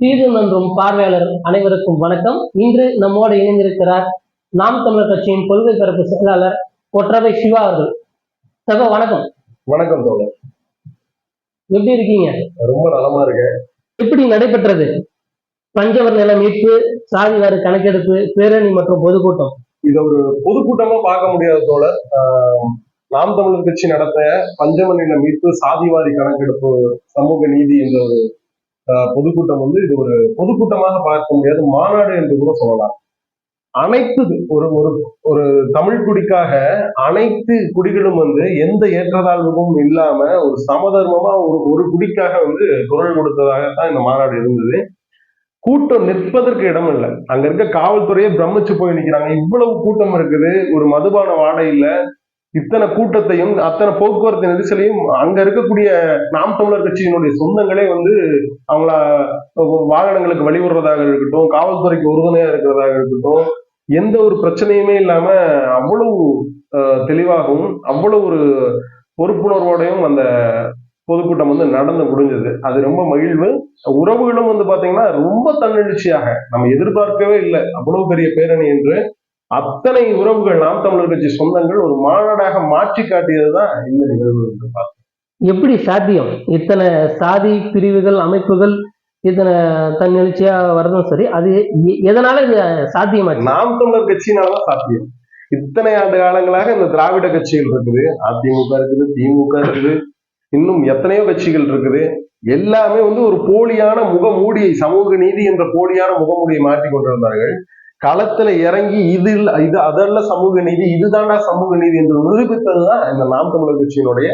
தீது நன்றும் பார்வையாளர் அனைவருக்கும் வணக்கம். இன்று நம்மோடு இணைந்திருக்கிறார் நாம் தமிழர் கட்சியின் கொள்கை பரப்பு செயலாளர் கொற்றவை சிவா அவர்கள். சகோ வணக்கம். வணக்கம் தோழர். எப்படி இருக்கீங்க? ரொம்ப நலமா இருக்கேன். எப்படி நடைபெற்றது? பஞ்சவர் நில மீட்பு சாதிவாரி கணக்கெடுப்பு பேரணி மற்றும் பொதுக்கூட்டம். இதை ஒரு பொதுக்கூட்டமா பார்க்க முடியாத தோழர். நாம் தமிழர் கட்சி நடத்திய பஞ்சமநில மீட்பு சாதிவாரி கணக்கெடுப்பு சமூக நீதி என்ற ஒரு பொதுக்கூட்டம் வந்து இது ஒரு பொதுக்கூட்டமாக பார்க்க முடியாது மாநாடு என்று கூட சொல்லலாம். அனைத்து ஒரு ஒரு ஒரு தமிழ் குடிக்காக அனைத்து குடிகளும் வந்து எந்த ஏற்றதாழ்வும் இல்லாம ஒரு சமதர்மமா ஒரு ஒரு குடிக்காக வந்து குரல் கொடுத்ததாகத்தான் இந்த மாநாடு இருந்தது. கூட்டம் நிற்பதற்கு இடம் இல்லை. அங்க இருக்க காவல்துறையே பிரமிச்சு போய் நிற்கிறாங்க இவ்வளவு கூட்டம் இருக்குது. ஒரு மதுபான வாடையில இத்தனை கூட்டத்தையும் அத்தனை போக்குவரத்து நெரிசலையும் அங்க இருக்கக்கூடிய நாம் தமிழர் கட்சியினுடைய சொந்தங்களே வந்து அவங்கள வாகனங்களுக்கு வழிவிடுறதாக இருக்கட்டும் காவல்துறைக்கு உறுதுணையா இருக்கிறதாக இருக்கட்டும் எந்த ஒரு பிரச்சனையுமே இல்லாம அவ்வளவு தெளிவாகவும் அவ்வளவு ஒரு பொறுப்புணர்வோடையும் அந்த பொதுக்கூட்டம் வந்து நடந்து முடிஞ்சது. அது ரொம்ப மகிழ்வு. உறவுகளும் வந்து பாத்தீங்கன்னா ரொம்ப தன்னெழுச்சியாக நம்ம எதிர்பார்க்கவே இல்லை. அவ்வளவு பெரிய பேரணி என்று அத்தனை உறவுகள் நாம் தமிழர் கட்சி சொந்தங்கள் ஒரு மாநாடாக மாற்றி காட்டியதுதான் இந்த நிகழ்வு என்று பார்த்தோம். எப்படி சாத்தியம்? இத்தனை சாதி பிரிவுகள் அமைப்புகள் இத்தனை தன்னெழுச்சியா வரதும் சரி அது எதனால இது சாத்தியமாச்சு? நாம் தமிழர் கட்சியினாலதான் சாத்தியம். இத்தனை ஆண்டு காலங்களாக இந்த திராவிட கட்சிகள் இருக்குது. அதிமுக இருக்குது திமுக இருக்குது. இன்னும் எத்தனையோ கட்சிகள் இருக்குது. எல்லாமே வந்து ஒரு போலியான முகமூடியை சமூக நீதி என்ற போலியான முகமூடியை மாற்றி கொண்டிருந்தார்கள். களத்துல இறங்கி இது இல்ல இது அதல்ல சமூக நீதி இதுதானா சமூக நீதி என்று நிரூபித்ததுதான் இந்த நாம் தமிழர் கட்சியினுடைய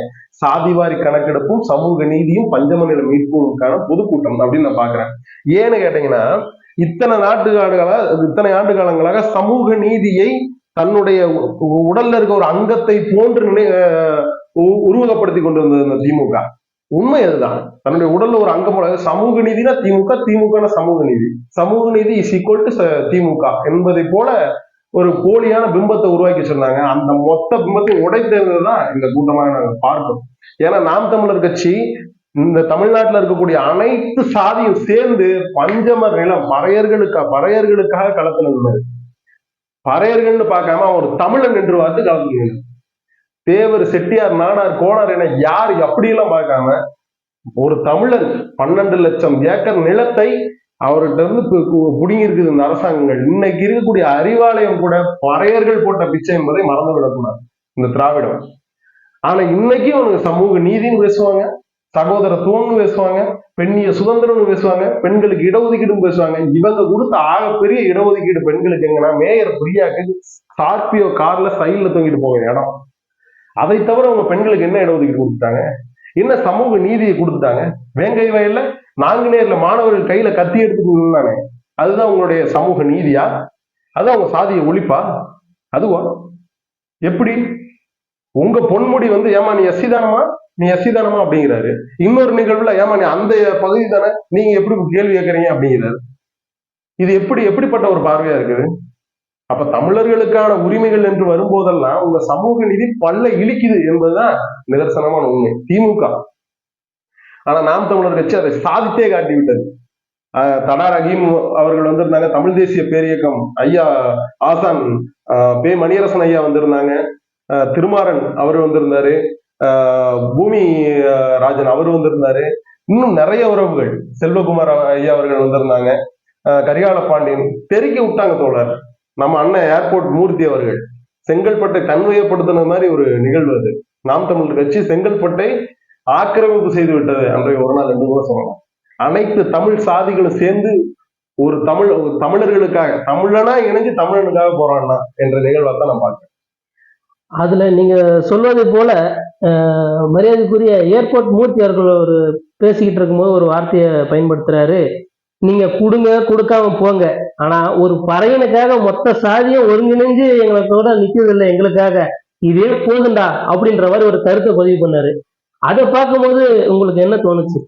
சாதிவாரி கணக்கெடுப்பும் சமூக நீதியும் பஞ்சமநில மீட்புக்கான பொதுக்கூட்டம் அப்படின்னு நான் பாக்குறேன். ஏன்னு கேட்டீங்கன்னா இத்தனை நாட்டு காலங்களா இத்தனை ஆண்டு காலங்களாக சமூக நீதியை தன்னுடைய உடல்ல இருக்க ஒரு அங்கத்தை போன்று நினை உ- உருவகப்படுத்தி கொண்டு வந்தது இந்த திமுக. உண்மை அதுதான் தன்னுடைய உடல்ல ஒரு அங்கம் போல சமூக நீதினா திமுக திமுக சமூக நீதி. சமூக நீதி இஸ் ஈக்குவல் டு திமுக என்பதை போல ஒரு போலியான பிம்பத்தை உருவாக்கி வச்சிருந்தாங்க. அந்த மொத்த பிம்பத்தை உடைத்ததுதான் இந்த கூட்டமாக நாங்கள் பார்க்கிறோம். ஏன்னா நாம் தமிழர் கட்சி இந்த தமிழ்நாட்டுல இருக்கக்கூடிய அனைத்து சாதியும் சேர்ந்து பஞ்சம நிலம் பறையர்களுக்கா பறையர்களுக்காக களத்துல நின்னது பறையர்கள்னு பார்க்காம அவர் ஒரு தமிழன் என்று பார்த்து கலந்து தேவர் செட்டியார் நாடார் கோனார் என யார் அப்படியெல்லாம் பார்க்காம ஒரு தமிழர் பன்னெண்டு லட்சம் ஏக்கர் நிலத்தை அவர்கிட்ட இருந்து புடுங்கியிருக்குது இந்த அரசாங்கங்கள். இன்னைக்கு இருக்கக்கூடிய அறிவாலயம் கூட பறையர்கள் போட்ட பிச்சை என்பதை மறந்து விடக்கூடாது இந்த திராவிடம். ஆனா இன்னைக்கு அவனுக்கு சமூக நீதினு பேசுவாங்க சகோதரத்துவம்னு பேசுவாங்க பெண்ணிய சுதந்திரம்னு பேசுவாங்க பெண்களுக்கு இடஒதுக்கீடும் பேசுவாங்க. இவங்க கொடுத்த ஆகப்பெரிய இடஒதுக்கீடு பெண்களுக்கு எங்கன்னா மேயர் புரியாக்கு ஸ்கார்பியோ கார்ல சைட்ல தூங்கிட்டு போக இடம். அதை தவிர அவங்க பெண்களுக்கு என்ன இடஒதுக்கீடு கொடுத்தாங்க என்ன சமூக நீதியை கொடுத்துட்டாங்க? வேங்கை வயல்ல நாங்குநேர்ல மாணவர்கள் கையில கத்தி எடுத்துக்கணும்னானே அதுதான் உங்களுடைய சமூக நீதியா? அது அவங்க சாதிய ஒழிப்பா? அதுவா? எப்படி? உங்க பொன்முடி வந்து ஏமா நீ எஸ்சி தானமா நீ எஸ்சி தானமா அப்படிங்கிறாரு. இன்னொரு நிகழ்வுல ஏமா நீ அந்த பகுதி தானே? நீங்க எப்படி கேள்வி கேட்கறீங்க அப்படிங்கிறாரு. இது எப்படி எப்படிப்பட்ட ஒரு பார்வையா இருக்குது? அப்ப தமிழர்களுக்கான உரிமைகள் என்று வரும்போதெல்லாம் உங்க சமூக நிதி பல்ல இழிக்குது என்பதுதான் நிதர்சனமான உண்மை. திமுக. ஆனா நாம் தமிழர் கட்சி அதை சாதித்தே காட்டி விட்டது ஆஹ் தடா ரஹீம் அவர்கள் வந்திருந்தாங்க தமிழ் தேசிய பேரியக்கம் ஐயா ஆசான் ஆஹ் பே மணியரசன் ஐயா வந்திருந்தாங்க திருமாறன் அவர் வந்திருந்தாரு ஆஹ் பூமி ராஜன் அவர் வந்திருந்தாரு இன்னும் நிறைய உறவுகள். செல்வகுமார் ஐயா அவர்கள் வந்திருந்தாங்க கரிகால பாண்டியன் பெருக்கி விட்டாங்க தோழர். நம்ம அண்ணன் ஏர்போர்ட் மூர்த்தி அவர்கள் செங்கல்பட்டை தன்மையப்படுத்தின மாதிரி ஒரு நிகழ்வு அது. நாம் தமிழர் கட்சி செங்கல்பட்டை ஆக்கிரமிப்பு செய்து விட்டது அன்றைய ஒரு நாள் ரெண்டு கூட சொல்லலாம். அனைத்து தமிழ் சாதிகளும் சேர்ந்து ஒரு தமிழ் ஒரு தமிழர்களுக்காக தமிழனா இணைஞ்சு தமிழனுக்காக போராடினா என்ற நிகழ்வை தான் நான் பார்க்கிறேன் அதுல நீங்க சொல்வது போல மரியாதைக்குரிய ஏர்போர்ட் மூர்த்தி அவர்கள் ஒரு பேசிக்கிட்டு இருக்கும்போது ஒரு வார்த்தையை பயன்படுத்துறாரு. நீங்க கொடுங்க கொடுக்காம போங்க. ஆனா ஒரு பறையனுக்காக மொத்த சாதியும் ஒருங்கிணைஞ்சு எங்களோட நிற்கிறதில்லை எங்களுக்காக. இதே போதுண்டா அப்படின்ற மாதிரி ஒரு கருத்தை பதிவு பண்ணாரு. அதை பார்க்கும்போது உங்களுக்கு என்ன தோணுச்சு?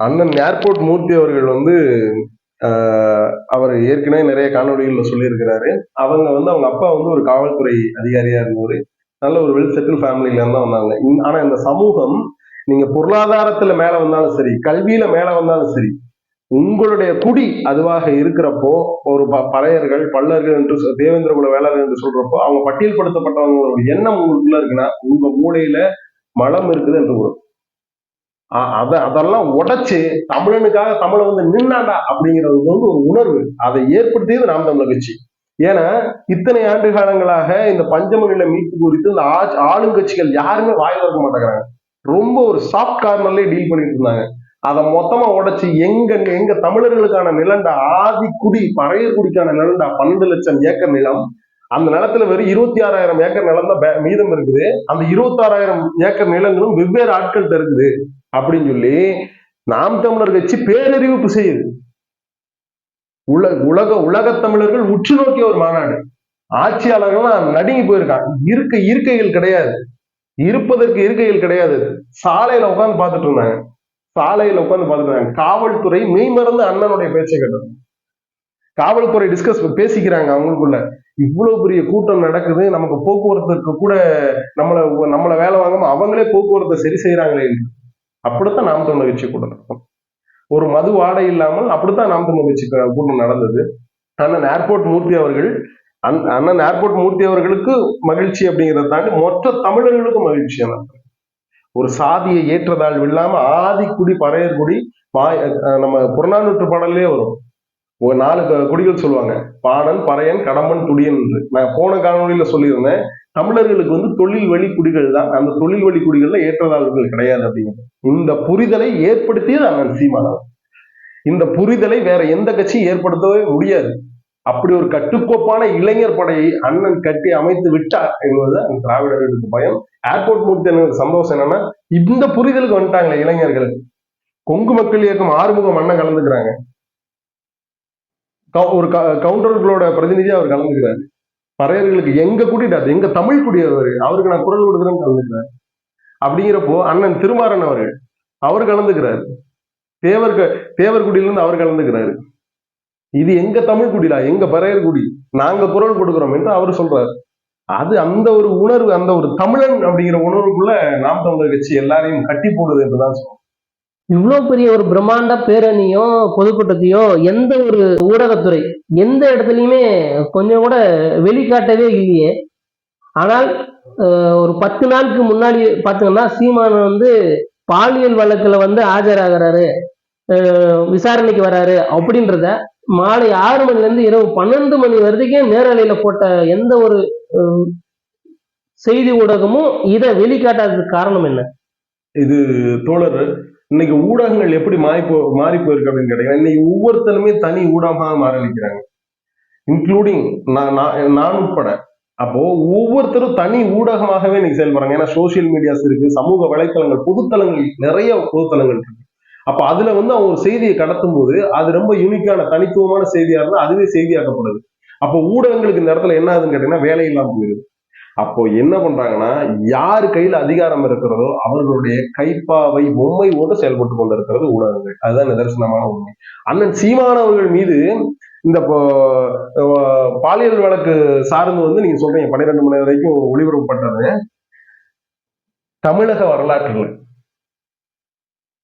அண்ணன் ஏர்போர்ட் மூர்த்தி அவர்கள் வந்து ஆஹ், அவர் ஏற்கனவே நிறைய காணொலிகள்ல சொல்லியிருக்கிறாரு. அவங்க வந்து அவங்க அப்பா வந்து ஒரு காவல்துறை அதிகாரியா இருந்தவர். நல்ல ஒரு வெல் செட்டில் ஃபேமிலில இருந்தா வந்தாங்க. ஆனா இந்த சமூகம் நீங்க பொருளாதாரத்துல மேல வந்தாலும் சரி கல்வியில மேல வந்தாலும் சரி உங்களுடைய குடி அதுவாக இருக்கிறப்போ ஒரு ப- பறையர்கள் பல்லர்கள் என்று தேவேந்திர குல வேளாளர் என்று சொல்றப்போ அவங்க பட்டியல்படுத்தப்பட்டவங்களோட எண்ணம் உங்களுக்குள்ள இருக்குன்னா உங்க மூளையில மலம் இருக்குது என்று ஒரு ஆ- அத அதெல்லாம் உடைச்சு தமிழனுக்காக தமிழை வந்து நின்னாண்டா அப்படிங்கிறது வந்து ஒரு உணர்வு. அதை ஏற்படுத்தியது நாம் தமிழர் கட்சி. ஏன்னா இத்தனை ஆண்டு காலங்களாக இந்த பஞ்சமநில மீட்பு குறித்து இந்த ஆளுங்கட்சிகள் யாருமே வாய் திறக்க மாட்டேங்கிறாங்க. ரொம்ப ஒரு சாஃப்ட் கார்னர்லயே டீல் பண்ணிட்டு இருந்தாங்க. அதை மொத்தமா உடைச்சு எங்க எங்க தமிழர்களுக்கான நிலண்டா ஆதிக்குடி பறையர்குடிக்கான நிலண்டா பன்னெண்டு லட்சம் ஏக்கர் நிலம். அந்த நிலத்துல வெறும் இருபத்தி ஆறாயிரம் ஏக்கர் நிலம் தான் பே- மீதம் இருக்குது. அந்த இருபத்தி ஆறாயிரம் ஏக்கர் நிலங்களும் வெவ்வேறு ஆட்கள்கிட்ட இருக்குது. அப்படின்னு சொல்லி நாம் தமிழர் கட்சி பேரறிவிப்பு செய்யுது. உலக உலக உலகத் தமிழர்கள் உற்று நோக்கிய ஒரு மாநாடு. ஆட்சியாளர்கள்லாம் நடுங்கி போயிருக்காங்க. இருக்க இருக்கைகள் கிடையாது. இருப்பதற்கு இருக்கைகள் கிடையாது. சாலையில உட்கார்ந்து பார்த்துட்டு இருந்தாங்க. சாலையில உட்கார்ந்து பார்த்துட்டு காவல்துறை மெய்மறந்து அண்ணனுடைய பேச்சை கேட்டது. காவல்துறை டிஸ்கஸ் பேசிக்கிறாங்க அவங்களுக்குள்ள. இவ்வளவு பெரிய கூட்டம் நடக்குது நமக்கு போக்குவரத்துக்கு கூட நம்மள நம்மள வேலை வாங்காம அவங்களே போக்குவரத்தை சரி செய்யறாங்களே அப்படித்தான் நாம் தமிழர் கட்சி கூட்டம் நடக்கும். ஒரு மது வாடை இல்லாமல் அப்படித்தான் நாம் தமிழர் கட்சி கூட்டம் நடந்தது. அண்ணன் ஏர்போர்ட் மூர்த்தி அவர்கள் அந்- அண்ணன் ஏர்போர்ட் மூர்த்தி அவர்களுக்கு மகிழ்ச்சி அப்படிங்கிறத தாண்டி மொத்த தமிழர்களுக்கும் மகிழ்ச்சி. அந்த ஒரு சாதியை ஏற்றதாழ்வு இல்லாம ஆதிக்குடி பறையர்குடி பாய் நம்ம புறநானூற்று பாடல்லே வரும். ஒரு நாலு குடிகள் சொல்லுவாங்க. பாணன் பறையன் கடம்பன் துடியன் என்று. நான் போன காணொலியில சொல்லியிருந்தேன் தமிழர்களுக்கு வந்து தொழில் வழி குடிகள் தான். அந்த தொழில் வழி குடிகள்ல ஏற்றதாழ்வுகள் கிடையாது அப்படிங்கிறது. இந்த புரிதலை ஏற்படுத்தியது அண்ணன் சீமானவர் இந்த புரிதலை வேற எந்த கட்சியும் ஏற்படுத்தவே முடியாது. அப்படி ஒரு கட்டுக்கோப்பான இளைஞர் படையை அண்ணன் கட்டி அமைத்து விட்டார் என்பது அந்த திராவிடர்களுக்கு பயம். ஏர்போர்ட் மூர்த்தி எனக்கு சந்தோஷம் என்னன்னா இந்த புரிதலுக்கு வந்துட்டாங்களே இளைஞர்கள். கொங்கு மக்கள் இயக்கம் ஆறுமுகம் அண்ணன் கலந்துக்கிறாங்க. கவு- ஒரு கவுண்டர்களோட பிரதிநிதி அவர் கலந்துக்கிறாரு. பறையர்களுக்கு எங்க கூட்டிட்டாரு? எங்க தமிழ் குடியவர் அவருக்கு நான் குரல் கொடுக்குறேன்னு கலந்துக்கிறாரு. அப்படிங்கிறப்போ அண்ணன் திருமாறன் அவர்கள் அவர் கலந்துக்கிறாரு. தேவர் க- தேவர் குடியிலிருந்து அவர் கலந்துக்கிறாரு. இது எங்க தமிழ் குடிலா எங்க பறையர் குடி? நாங்க குரல் கொடுக்கிறோம் என்று அவர் சொல்றாரு. அது அந்த ஒரு உணர்வு அந்த ஒரு தமிழன் அப்படிங்கிற உணர்வுக்குள்ள நாம் தமிழர் கட்சி எல்லாரையும் கட்டி போடுது என்றுதான் சொல்லுவோம் இவ்வளவு பெரிய ஒரு பிரம்மாண்ட பேரணியோ பொதுக்கூட்டத்தையோ எந்த ஒரு ஊடகத்துறை எந்த இடத்துலயுமே கொஞ்சம் கூட வெளிக்காட்டவே இல்லையே. ஆனால் ஒரு பத்து நாளுக்கு முன்னாடி பார்த்தீங்கன்னா சீமான் வந்து பாலியல் வழக்குல வந்து ஆஜராகிறாரு. விசாரணைக்கு வராரு அப்படின்றத மாலை ஆறு மணிலேருந்து இரவு பன்னெண்டு மணி வரைக்கும் நேரலையில் போட்ட எந்த ஒரு செய்தி ஊடகமும் இதை வெளிக்காட்டாததுக்கு காரணம் என்ன? இது தோழர் இன்னைக்கு ஊடகங்கள் எப்படி மாறி போ மாறி போயிருக்கு அப்படின்னு கேட்டீங்கன்னா இன்னைக்கு ஒவ்வொருத்தருமே தனி ஊடகமாக மாறிக்கிறாங்க இன்க்ளூடிங் நான் நான் நான் உட்பட. அப்போ ஒவ்வொருத்தரும் தனி ஊடகமாகவே இன்னைக்கு செயல்படுறாங்க. ஏன்னா சோஷியல் மீடியாஸ் இருக்கு சமூக வலைத்தளங்கள் பொதுத்தளங்கள் நிறைய பொதுத்தளங்கள் இருக்கு. அப்போ அதுல வந்து அவங்க ஒரு செய்தியை கடத்தும் போது அது ரொம்ப யூனிக்கான தனித்துவமான செய்தியா இருந்தால் அதுவே செய்தியாக்கப்படுது அப்போ ஊடகங்களுக்கு இந்த இடத்துல என்ன ஆகுதுன்னு கேட்டீங்கன்னா வேலை இல்லாமல் போயிடுது. அப்போ என்ன பண்றாங்கன்னா யார் கையில் அதிகாரம் இருக்கிறதோ அவர்களுடைய கைப்பாவை பொம்மை போன்று செயல்பட்டு கொண்டிருக்கிறது ஊடகங்கள். அதுதான் நிதர்சனமான உண்மை. அண்ணன் சீமானவர்கள் மீது இந்த பாலியல் வழக்கு சார்ந்து வந்து நீங்க சொல்றீங்க பன்னிரெண்டு மணி வரைக்கும் ஒளிபரப்பப்பட்டது. தமிழக வரலாற்றுல.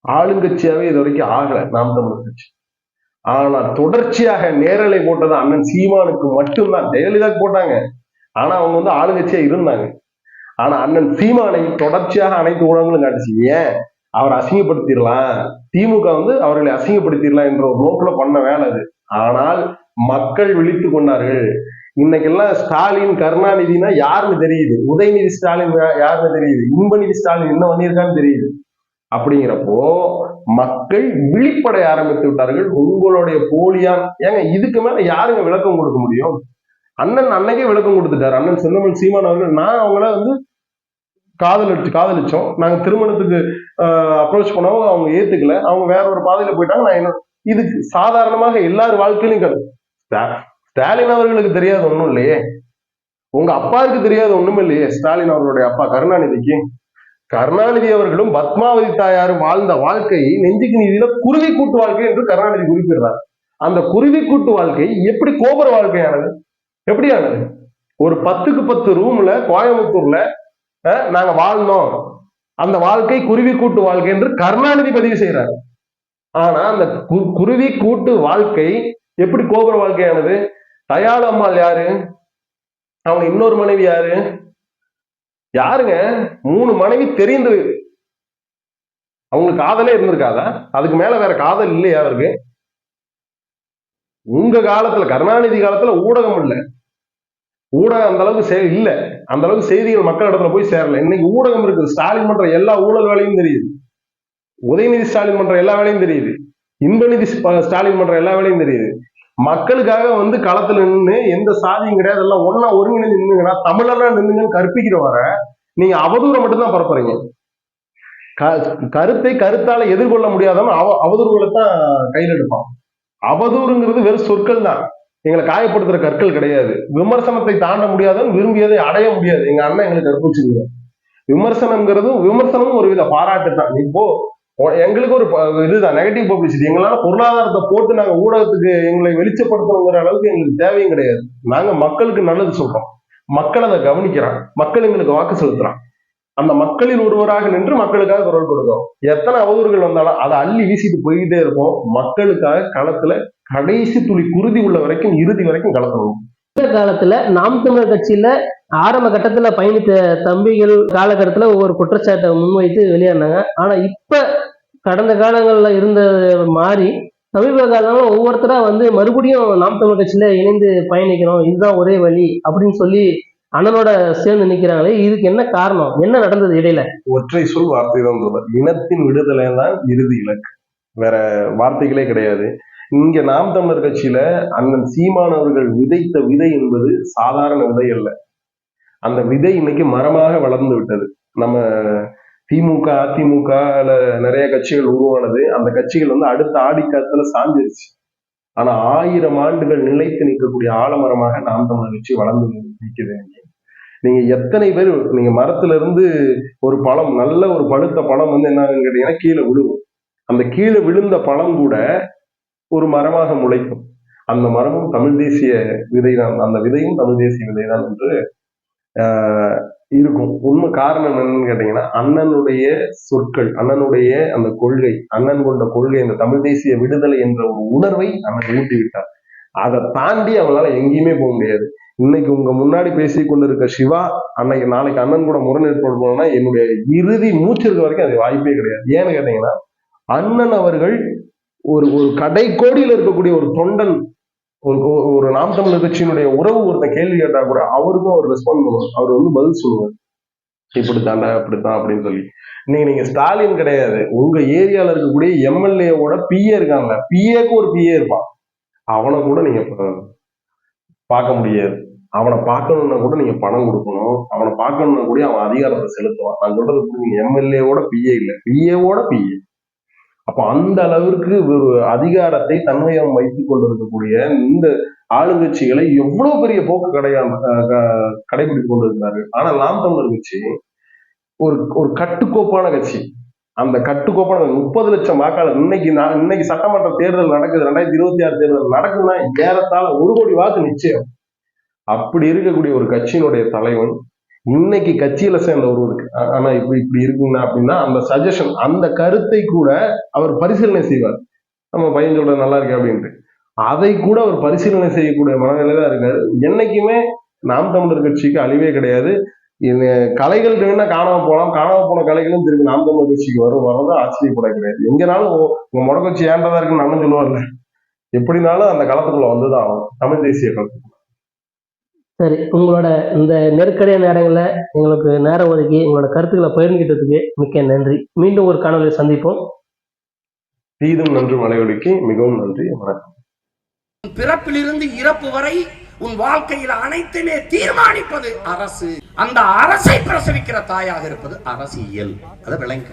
ஆளுங்கட்சியாவே இது வரைக்கும் ஆகல நாம் தமிழர் கட்சி. ஆனா தொடர்ச்சியாக நேரலை போட்டது அண்ணன் சீமானுக்கு மட்டும்தான். ஜெயலலிதா போட்டாங்க. ஆனா அவங்க வந்து ஆளுங்கட்சியா இருந்தாங்க. ஆனா அண்ணன் சீமானை தொடர்ச்சியாக அனைத்து ஊடகங்களும் காட்டுச்சு. ஏன்? அவரை அசிங்கப்படுத்திடலாம். திமுக வந்து அவர்களை அசிங்கப்படுத்திடலாம் என்ற ஒரு நோக்கில் பண்ண வேலை அது. ஆனால் மக்கள் விழித்து கொண்டார்கள். இன்னைக்கெல்லாம் ஸ்டாலின் கருணாநிதினா யாருன்னு தெரியுது. உதயநிதி ஸ்டாலின் யாருன்னு தெரியுது. இன்பநிதி ஸ்டாலின் என்ன பண்ணியிருக்கான்னு தெரியுது. அப்படிங்கிறப்போ மக்கள் விழிப்படைய ஆரம்பித்து விட்டார்கள். உங்களுடைய போலியான் ஏங்க இதுக்கு மேல யாருங்க விளக்கம் கொடுக்க முடியும்? அண்ணன் அன்னைக்கே விளக்கம் கொடுத்துட்டாரு. அண்ணன் செந்தமன் சீமான் அவர்கள் நான் அவங்கள வந்து காதலிச்சு காதலிச்சோம். நாங்க திருமணத்துக்கு அப்ரோச் பண்ணவங்க அவங்க ஏத்துக்கல. அவங்க வேற ஒரு பாதையில போயிட்டாங்க. நான் என்ன இதுக்கு சாதாரணமாக எல்லார் வாழ்க்கையிலும் கரு- ஸ்டாலின் அவர்களுக்கு தெரியாத ஒண்ணும் இல்லையே. உங்க அப்பாவுக்கு தெரியாத ஒண்ணுமே இல்லையே. ஸ்டாலின் அவர்களுடைய அப்பா கருணாநிதிக்கு. கருணாநிதி அவர்களும் பத்மாவதி தாயாரும் வாழ்ந்த வாழ்க்கையை நெஞ்சுக்கு நீதியில குருவி கூட்டு வாழ்க்கை என்று கருணாநிதி குறிப்பிடுறார். அந்த குருவி கூட்டு வாழ்க்கை எப்படி கோபுர வாழ்க்கையானது? எப்படியானது? ஒரு பத்துக்கு பத்து ரூம்ல கோயம்புத்தூர்ல நாங்க வாழ்ந்தோம். அந்த வாழ்க்கை குருவி கூட்டு வாழ்க்கை என்று கருணாநிதி பதிவு செய்யறாரு ஆனா அந்த குருவி கூட்டு வாழ்க்கை எப்படி கோபுர வாழ்க்கையானது? தயாளம்மாள் யாரு? அவங்க இன்னொரு மனைவி யாரு? யாருங்க? மூணு மனைவி தெரிந்து அவங்களுக்கு காதலே இருந்திருக்காதா? அதுக்கு மேல வேற காதல் இல்லையா அவருக்கு? உங்க காலத்துல கருணாநிதி காலத்துல ஊடகம் இல்ல. ஊடகம் அந்த அளவுக்கு செய் இல்ல. அந்த அளவுக்கு செய்திகள் மக்கள் இடத்துல போய் சேரல. இன்னைக்கு ஊடகம் இருக்குது. ஸ்டாலின் பண்ற எல்லா ஊழல் வேலையும் தெரியுது. உதயநிதி ஸ்டாலின் பண்ற எல்லா வேலையும் தெரியுது. இன்பநிதி ஸ்டாலின் பண்ற எல்லா வேலையும் தெரியுது. மக்களுக்காக வந்து களத்துல நின்று எந்த சாதியும் கிடையாது. எல்லாம் ஒன்னா ஒருங்கிணைந்து நின்னுங்கன்னா தமிழரா நின்னுங்கன்னு கற்பிக்கிற வர நீங்க அவதூறை மட்டும்தான் பரப்புறீங்க க- கருத்தை கருத்தால எதிர்கொள்ள முடியாதவன் அவ அவதூறுகளை தான் கையில் எடுப்பான். அவதூறுங்கிறது வெறும் சொற்கள் தான். எங்களை காயப்படுத்துற கற்கள் கிடையாது. விமர்சனத்தை தாண்ட முடியாதவன் விரும்பியதை அடைய முடியாது. எங்க அண்ணன் எங்களுக்கு கற்பிச்சிருக்காரு விமர்சனம்ங்கிறதும் விமர்சனமும் ஒரு வித பாராட்டு தான். இப்போ எங்களுக்கு ஒரு இதுதான் நெகட்டிவ் பப்ளிசிட்டி எங்களால பொருளாதாரத்தை போட்டு நாங்க ஊடகத்துக்கு எங்களை வெளிச்சப்படுத்தணுங்கிற அளவுக்கு எங்களுக்கு தேவையும் கிடையாது. நாங்க மக்களுக்கு நல்லது சொல்றோம். மக்கள் அதை கவனிக்கிறான் மக்கள் எங்களுக்கு வாக்கு செலுத்துறான் அந்த மக்களில் ஒருவராக நின்று மக்களுக்காக குரல் கொடுக்கிறோம். எத்தனை அவதூறுகள் வந்தாலும் அதை அள்ளி வீசிட்டு போயிட்டே இருப்போம். மக்களுக்காக களத்துல கடைசி துளி குருதி உள்ள வரைக்கும் இறுதி வரைக்கும் களத்தணும் இந்த காலத்துல நாம் தமிழர் கட்சியில ஆரம்ப கட்டத்துல பயணித்த தம்பிகள் காலகட்டத்துல ஒவ்வொரு குற்றச்சாட்டை முன்வைத்து வெளியேறினாங்க. ஆனா இப்ப கடந்த காலங்கள்ல இருந்தது மாறி சமீப காலங்களில் ஒவ்வொருத்தரா வந்து மறுபடியும் நாம் தமிழ் கட்சியில இணைந்து பயணிக்கணும் இதுதான் ஒரே வழி அப்படின்னு சொல்லி அண்ணனோட சேர்ந்து நிக்கிறாங்களே இதுக்கு என்ன காரணம்? என்ன நடந்தது இடையில? ஒற்றை சொல் வார்த்தை தான் இனத்தின் விடுதலை தான் இறுதி இலக்கு. வேற வார்த்தைகளே கிடையாது. இங்க நாம் தமிழர் கட்சியில அண்ணன் சீமான் அவர்கள் விதைத்த விதை என்பது சாதாரண விதை அல்ல. அந்த விதை இன்னைக்கு மரமாக வளர்ந்து விட்டது. நம்ம திமுக அதிமுக நிறைய கட்சிகள் உருவானது. அந்த கட்சிகள் வந்து அடுத்த ஆடிக்காலத்துல சாஞ்சிருச்சு. ஆனா ஆயிரம் ஆண்டுகள் நிலைத்து நிற்கக்கூடிய ஆலமரமாக நாம் தமிழர் கட்சி வளர்ந்து நிற்கிறது. நீங்க எத்தனை பேர் நீங்க மரத்துல இருந்து ஒரு பழம் நல்ல ஒரு பழுத்த பழம் வந்து என்ன கேட்டீங்கன்னா கீழே விழுவும் அந்த கீழே விழுந்த பழம் கூட ஒரு மரமாக முளைக்கும். அந்த மரமும் தமிழ் தேசிய விதை தான் அந்த விதையும் தமிழ் தேசிய விதைதான் என்று இருக்கும். உண்மை காரணம் என்னன்னு கேட்டீங்கன்னா அண்ணனுடைய சொற்கள் அண்ணனுடைய அந்த கொள்கை அண்ணன் கொண்ட கொள்கை அந்த தமிழ் தேசிய விடுதலை என்ற ஒரு உணர்வை அண்ணன் ஊட்டி விட்டார். அதை தாண்டி அவங்களால எங்கேயுமே போக முடியாது. இன்னைக்கு உங்க முன்னாடி பேசி கொண்டிருக்க சிவா அன்னைக்கு நாளைக்கு அண்ணன் கூட முரண் ஏற்பாடு போனோம்னா என்னுடைய இறுதி மூச்சு இருக்க வரைக்கும் அது வாய்ப்பே கிடையாது. ஏன்னு கேட்டீங்கன்னா அண்ணன் அவர்கள் ஒரு ஒரு கடை கோடியில் இருக்கக்கூடிய ஒரு தொண்டன் ஒரு ஒரு- நாம் தமிழர் கட்சியினுடைய உறவு ஒருத்தன் கேள்வி கேட்டா கூட அவருக்கும் அவர் ரெஸ்பாண்ட் பண்ணுவார். அவர் வந்து பதில் சொல்லுவார். இப்படித்தாண்டா அப்படித்தான் அப்படின்னு சொல்லி. இன்னைக்கு நீங்க ஸ்டாலின் கிடையாது. உங்க ஏரியால இருக்கக்கூடிய எம்எல்ஏவோட பிஏ இருக்காங்கல்ல பிஏக்கு ஒரு பிஏ இருப்பான். அவனை கூட நீங்க பார்க்க முடியாது. அவனை பார்க்கணும்னா கூட நீங்க பணம் கொடுக்கணும். அவனை பார்க்கணும்னா கூட அவன் அதிகாரத்தை செலுத்துவான். நான் சொல்றது எம்எல்ஏவோட பிஏ இல்ல. பிஏவோட பிஏ அப்போ அந்த அளவிற்கு ஒரு அதிகாரத்தை தன்மையம் வைத்துக் கொண்டிருக்கக்கூடிய இந்த ஆளுங்கட்சிகளை எவ்வளவு பெரிய போக்கு கடையாம கடைபிடித்து கொண்டிருந்தார்கள். ஆனா நாம் தமிழர் கட்சி ஒரு ஒரு கட்டுக்கோப்பான கட்சி. அந்த கட்டுக்கோப்பான முப்பது லட்சம் வாக்காளர். இன்னைக்கு நான் இன்னைக்கு சட்டமன்ற தேர்தல் நடக்குது. ரெண்டாயிரத்தி இருபத்தி ஆறு தேர்தல் நடக்குதுன்னா ஏறத்தாழ ஒரு கோடி வாக்கு நிச்சயம். அப்படி இருக்கக்கூடிய ஒரு கட்சியினுடைய தலைவன் இன்னைக்கு கட்சியில சேர்ந்த ஒருவருக்கு. ஆனா இப்படி இப்படி இருக்குங்க அப்படின்னா அந்த சஜஷன் அந்த கருத்தை கூட அவர் பரிசீலனை செய்வார். நம்ம பையன் சொல்றது நல்லா இருக்கு அப்படின்ட்டு. அதை கூட அவர் பரிசீலனை செய்யக்கூடிய மனநிலை தான் இருக்காரு. என்னைக்குமே நாம் தமிழர் கட்சிக்கு அழிவே கிடையாது. கலைகளுக்கு கலைகள் வேணா காணாம போகலாம். காணாம போன கலைகளும் திருப்பி நாம் தமிழர் கட்சிக்கு வரும். வரதான் ஆச்சரியப்பட கிடையாது. எங்கனாலும் உங்க முடக்கட்சி ஏண்டதா இருக்குன்னு நானும் சொல்லுவார்ல எப்படினாலும் அந்த களத்துக்குள்ள வந்துதான் ஆகும் தமிழ் தேசிய களத்துக்குள்ள சரி உங்களோட இந்த நெருக்கடியான நேரங்களில் எங்களுக்கு நேரம் ஒதுக்கி உங்களோட கருத்துக்களை பகிர்ந்துக்கிட்டதுக்கு மிக்க நன்றி. மீண்டும் ஒரு காணொலியில் சந்திப்போம். தீதும் நன்று மலையொலிக்கு மிகவும் நன்றி வணக்கம். உன் பிறப்பிலிருந்து இறப்பு வரை உன் வாழ்க்கையில் அனைத்துமே தீர்மானிப்பது அரசு. அந்த அரசை பிரசவிக்கிற தாயாக இருப்பது அரசியல். அதை விளங்க.